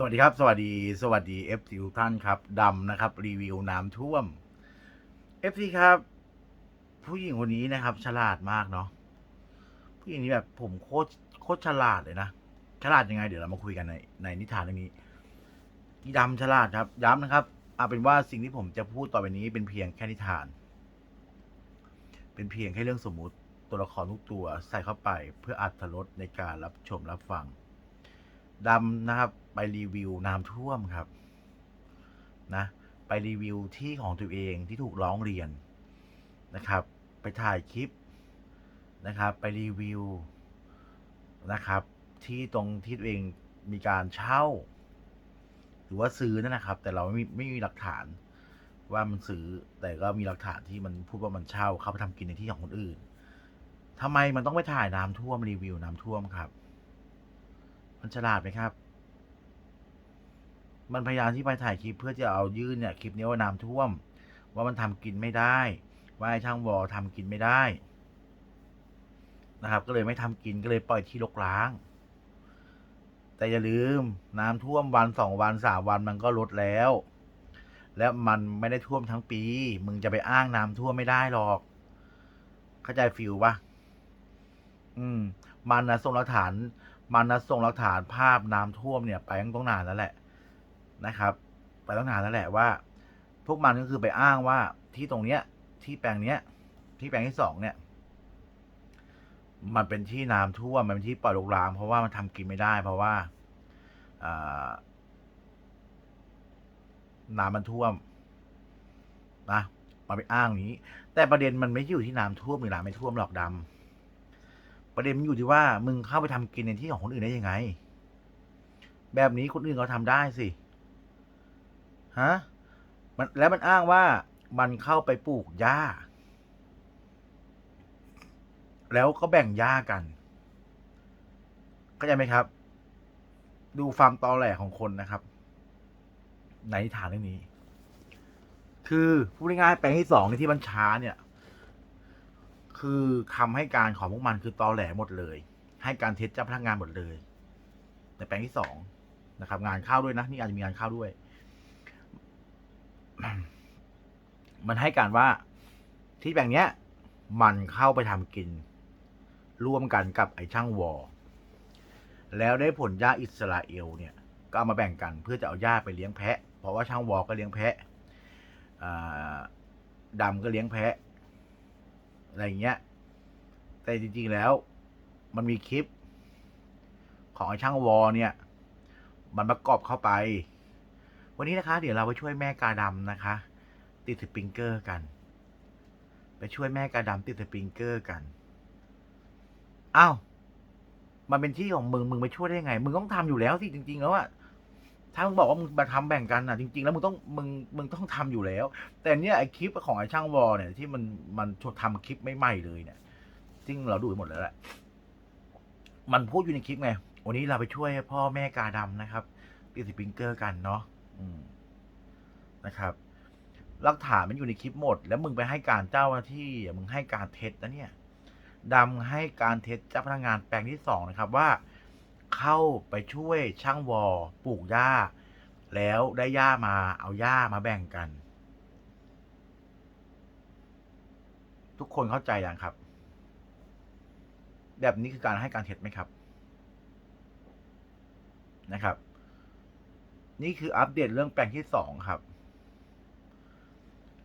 สวัสดีครับ สวัสดีสวัสดี f อฟซีทุกท่านครับดำนะครับ รีวิวน้ำท่วม f อฟซีครับ ผู้หญิงคนนี้นะครับ ฉลาดมากเนาะผู้หญิงนี้แบบผมโคตรโคตรฉลาดเลยนะฉลาดยังไง เดี๋ยวเรามาคุยกันในในนิทานเรื่องนี้ดำฉลาดครับ ย้ำนะครับเอาเป็นว่าสิ่งที่ผมจะพูดต่อไปนี้เป็นเพียงแค่นิทาน เป็นเพียงแค่เรื่องสมมุติตัวละครทุกตัวใส่เข้าไปเพื่ออัตรสในการรับชมรับฟัง ดำนะครับ ไปรีวิวน้ำท่วมครับนะไปรีวิวที่ของตัวเองที่ถูกร้องเรียนนะครับ ไปถ่ายคลิปนะครับ ไปรีวิวนะครับ ที่ตรงที่ตัวเองมีการเช่า หรือว่าซื้อนั่นนะครับ แต่เราไม่มีไม่มีหลักฐานว่ามันซื้อแต่ก็มีหลักฐานที่มันพูดว่ามันเช่าเข้าไปทำกินในที่ของคนอื่นทำไมมันต้องไปถ่ายน้ำท่วมรีวิวน้ำท่วมครับ มันฉลาดไหมครับ มันพยายามที่ไปถ่ายคลิปเพื่อจะเอายื่นเนี่ยคลิปนี้ว่าน้ำท่วม ว่ามันทำกินไม่ได้ ว่าไอ้ช่างวอทำกินไม่ได้ นะครับ ก็เลยไม่ทำกินก็เลยปล่อยที่รกร้าง แต่อย่าลืมน้ำท่วมวันสองวันสามวันมันก็ลดแล้ว และมันไม่ได้ท่วมทั้งปี มึงจะไปอ้างน้ำท่วมไม่ได้หรอก เข้าใจฟิลปะอืม มันนะส่งหลักฐาน มันนะส่งหลักฐานภาพน้ำท่วมเนี่ยไปตั้งต้องนานแล้วแหละนะครับ ไปตั้งนานแล้วแหละว่า พวกมันก็คือไปอ้างว่าที่ตรงเนี้ย ที่แปลงเนี้ย ที่แปลงที่สองเนี่ย มันเป็นที่น้ำท่วมมันเป็นที่ปล่อยลูกรางเพราะว่ามันทำกินไม่ได้ เพราะว่าน้ำมันท่วมนะมาไปอ้างอย่างนี้ แต่ประเด็นมันไม่อยู่ที่น้ำท่วมหรือน้ำไม่ท่วมหรอกดำ ประเด็นมันอยู่ที่ว่ามึงเข้าไปทำกินในที่ของคนอื่นได้ยังไง แบบนี้คนอื่นเขาทำได้สิฮะมันแล้วมันอ้างว่ามันเข้าไปปลูกหญ้า แล้วก็แบ่งหญ้ากันเข้าใจไหมครับ ดูความตอแหลของคนนะครับ ในนิทานเรื่องนี้ คือพูดง่ายๆแปลงที่สองในที่มันช้าเนี่ย คือคำให้การของพวกมันคือตอแหลหมดเลย ให้การเท็จเจ้าพนักงานหมดเลย ในแปลงที่สองนะครับ งานเข้าด้วยนะนี่อาจจะมีงานเข้าด้วย มันให้การว่าที่แปลงเนี้ย มันเข้าไปทำกิน ร่วมกันกับไอ้ช่างวอแล้วได้ผลหญ้าอิสราเอลเนี่ย ก็เอามาแบ่งกันเพื่อจะเอาหญ้าไปเลี้ยงแพะ เพราะว่าช่างวอก็เลี้ยงแพะอ่าดำก็เลี้ยงแพะ อะไรเงี้ย แต่จริง ๆ แล้ว มันมีคลิป ของไอ้ช่างวอเนี่ย มันประกอบเข้าไป วันนี้นะคะ เดี๋ยวเราไปช่วยแม่กาดำนะคะ ติดสปริงเกอร์กัน ไปช่วยแม่กาดำติดสปริงเกอร์กันอ้าวมันเป็นที่ของมึง มึงไปช่วยได้ไง มึงต้องทำอยู่แล้วสิจริง ๆ แล้วอะ ถ้ามึงบอกว่ามึงมาทำแบ่งกันอะจริง ๆ แล้วมึงต้องมึงมึงต้องทำอยู่แล้ว แต่เนี่ยไอคลิปของไอช่างวอเนี่ยที่มันมันทำคลิปไม่ใหม่เลยเนี่ยซึ่งเราดูไปหมดแล้วแหละมันพูดอยู่ในคลิปไงวันนี้เราไปช่วยพ่อแม่กาดำนะครับติดสปริงเกอร์กันเนาะนะครับหลักฐานมันอยู่ในคลิปหมด แล้วมึงไปให้การเจ้าหน้าที่มึงให้การเท็จนะเนี่ยดำให้การเท็จเจ้าพนักงานแปลงที่สองนะครับว่า เข้าไปช่วยช่างวอปลูกหญ้า แล้วได้หญ้ามาเอาหญ้ามาแบ่งกัน ทุกคนเข้าใจยังครับ แบบนี้คือการให้การเท็จไหมครับนะครับ นี่คืออัปเดตเรื่องแปลงที่สองครับ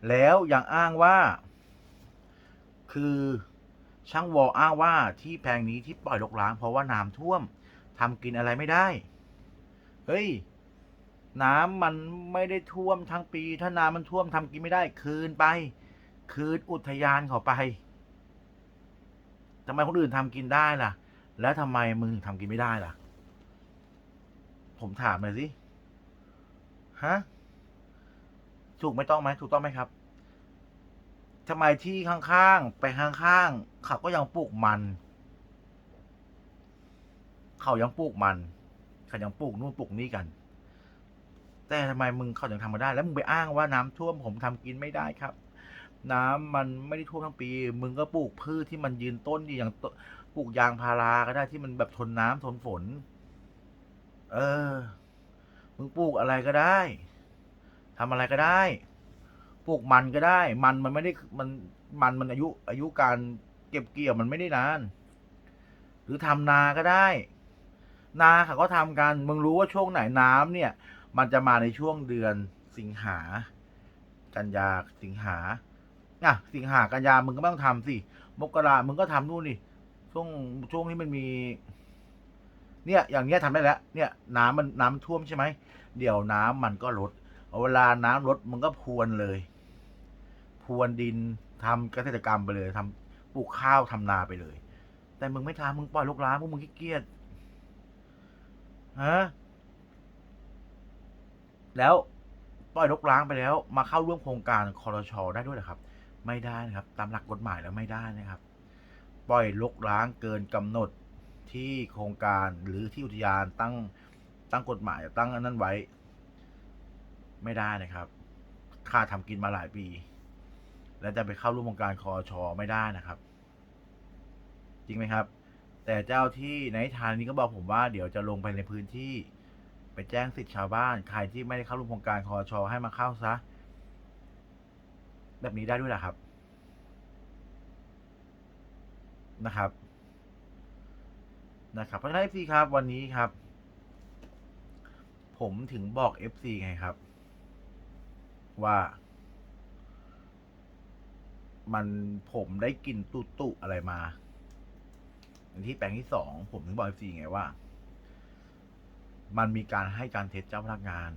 แล้วยังอ้างว่า คือช่างวออ้างว่าที่แปลงนี้ที่ปล่อยรกร้างเพราะว่าน้ำท่วม ทำกินอะไรไม่ได้ เฮ้ย น้ำมันไม่ได้ท่วมทั้งปี ถ้าน้ำมันท่วมทำกินไม่ได้ คืนไป คืนอุทยานเขาไปทำไมคนอื่นทำกินได้ล่ะ แล้วทำไมมึงถึงทำกินไม่ได้ล่ะ ผมถามหน่อยสิ ฮะ ถูกไม่ต้องไหม ถูกต้องไหมครับทำไมที่ข้างๆ ไปข้างๆเขาก็ยังปลูกมัน เขายังปลูกมันเขายังปลูกนู่นปลูกนี่กัน แต่ทำไมมึงเขาถึงทำมาได้ แล้วมึงไปอ้างว่าน้ำท่วมผมทำกินไม่ได้ครับ น้ำมันไม่ได้ท่วมทั้งปี มึงก็ปลูกพืชที่มันยืนต้นดีอย่างปลูกยางพาราก็ได้ที่มันแบบทนน้ำทนฝน เออ มึงปลูกอะไรก็ได้ทำอะไรก็ได้ปลูกมันก็ได้ มันมันไม่ได้มันมันมันอายุอายุการเก็บเกี่ยวมันไม่ได้นาน หรือทำนาก็ได้ นาเขาก็ทำกันมึงรู้ว่าช่วงไหนน้ำเนี่ย มันจะมาในช่วงเดือนสิงหา กันยาสิงหาอะสิงหากันยามึงก็ต้องทำสิมกรามึงก็ทำนู่นนี่ช่วงช่วงที่มันมี เนี่ย อย่างเนี้ยทำได้แล้ว เนี่ย น้ำมันน้ำท่วมใช่ไหมเดี๋ยวน้ำมันก็ลดเอาเวลาน้ำลดมึงก็พรวนเลยพรวนดินทำเกษตรกรรมไปเลยทำปลูกข้าวทำนาไปเลย แต่มึงไม่ทำมึงปล่อยลูกร้านพวกมึงขี้เกียจ ฮะแล้วปล่อยรกร้างไปแล้ว มาเข้าร่วมโครงการคอรชอได้ด้วยหรอครับ ไม่ได้นะครับ ตามหลักกฎหมายแล้วไม่ได้นะครับ ปล่อยรกร้างเกินกำหนดที่โครงการหรือที่อุทยานตั้งตั้งกฎหมายตั้งอันนั้นไว้ ไม่ได้นะครับค่าทำกินมาหลายปี แล้วจะไปเข้าร่วมโครงการคอชอไม่ได้นะครับ จริงไหมครับ แต่เจ้าที่ในทานนี้ก็บอกผมว่าเดี๋ยวจะลงไปในพื้นที่ ไปแจ้งสิทธิชาวบ้าน ใครที่ไม่ได้เข้าร่วมโครงการคอชอให้มาเข้าซะ แบบนี้ได้ด้วยเหรอครับ นะครับ นะครับเพราะฉะนั้น FC ครับวันนี้ครับ ผมถึงบอก FC ไงครับ ว่ามันผมได้กลิ่นตุตุอะไรมา อย่างที่แปลงที่สองผมถึงบอก FC ไงว่า มันมีการให้การเท็จเจ้าพนักงาน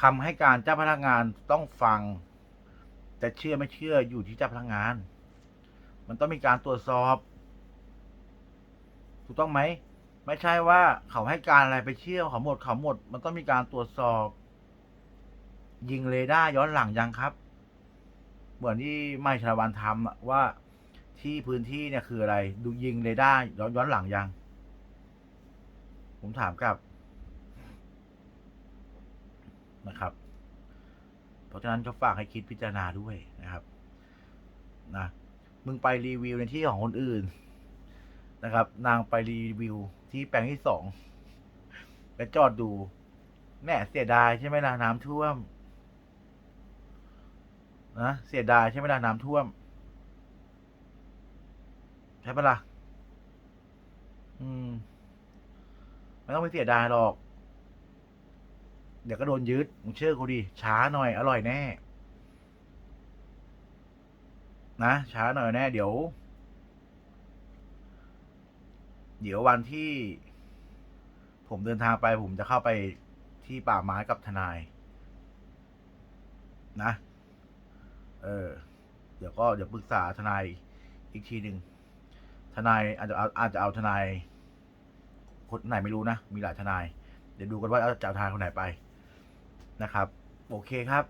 คำให้การเจ้าพนักงานต้องฟัง แต่เชื่อไม่เชื่ออยู่ที่เจ้าพนักงาน มันต้องมีการตรวจสอบ ถูกต้องไหมไม่ใช่ว่าเขาให้การอะไรไปเชื่อเขาหมดเขาหมด มันต้องมีการตรวจสอบ ยิงเรดาร์ย้อนหลังยังครับ เหมือนที่ไม่ชาวันทำว่า ที่พื้นที่เนี่ยคืออะไร ดูยิงเรดาร์ย้อนย้อนหลังยัง ผมถามกลับนะครับ เพราะฉะนั้นก็ฝากให้คิดพิจารณาด้วยนะครับนะมึงไปรีวิวในที่ของคนอื่นนะครับ นางไปรีวิวที่แปลงที่สองไปจอดดูแน่เสียดายใช่ไหมล่ะน้ำท่วมนะเสียดายใช่ไหมล่ะน้ำท่วม ช่ปะล่ะ อืม ไม่ต้องไปเสียดายหรอก เดี๋ยวก็โดนยึด มึงเชื่อกูดิ ช้าหน่อย อร่อยแน่ นะ ช้าหน่อยแน่ เดี๋ยว เดี๋ยววันที่ ผมเดินทางไป ผมจะเข้าไปที่ป่าไม้กับทนาย นะ เออ เดี๋ยวก็เดี๋ยวปรึกษาทนายอีกทีหนึ่ง ทนายอาจจะเอาอาจจะเอาทนายคนไหนไม่รู้นะ มีหลายทนาย เดี๋ยวดูกันว่าจะเอาทนายคนไหนไปนะครับ โอเคครับ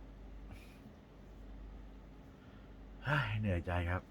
เฮ้ยเหนื่อยใจครับ